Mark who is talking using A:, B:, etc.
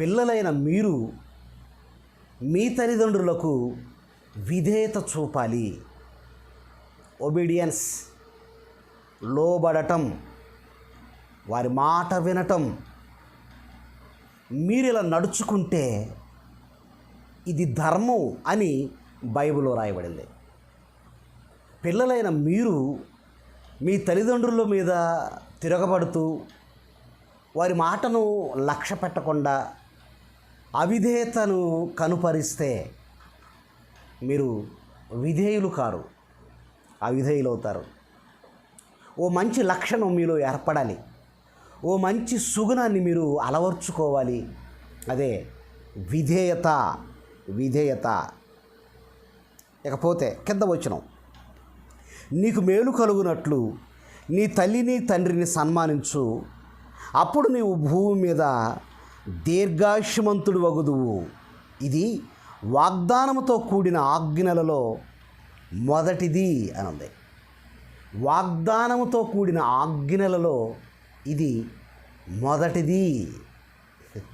A: పిల్లలైన మీరు మీ తల్లిదండ్రులకు విధేయత చూపాలి. ఒబీడియన్స్ లోబడటం. వారి మాట వినటం. మీరు ఇలా నడుచుకుంటే ఇది ధర్మం అని బైబిల్లో రాయబడింది. పిల్లలైన మీరు మీ తల్లిదండ్రుల మీద తిరగబడుతూ వారి మాటను లక్ష్య పెట్టకుండా అవిధేయతను కనుపరిస్తే మీరు విధేయులు కారు అవిధేయులు అవుతారు ఓ మంచి లక్షణం మీలో ఏర్పడాలి. ఓ మంచి సుగుణాన్ని మీరు అలవర్చుకోవాలి. అదే విధేయత విధేయత. ఇకపోతే కింద వచ్చిన నీకు మేలు కలుగునట్లు నీ తల్లిని తండ్రిని సన్మానించు. అప్పుడు నీవు భూమి మీద దీర్ఘాయుష్మంతుడు వగుదువు ఇది వాగ్దానముతో కూడిన ఆజ్ఞలలో మొదటిది అనుంది. వాగ్దానముతో కూడిన ఆజ్ఞలలో ఇది మొదటిది.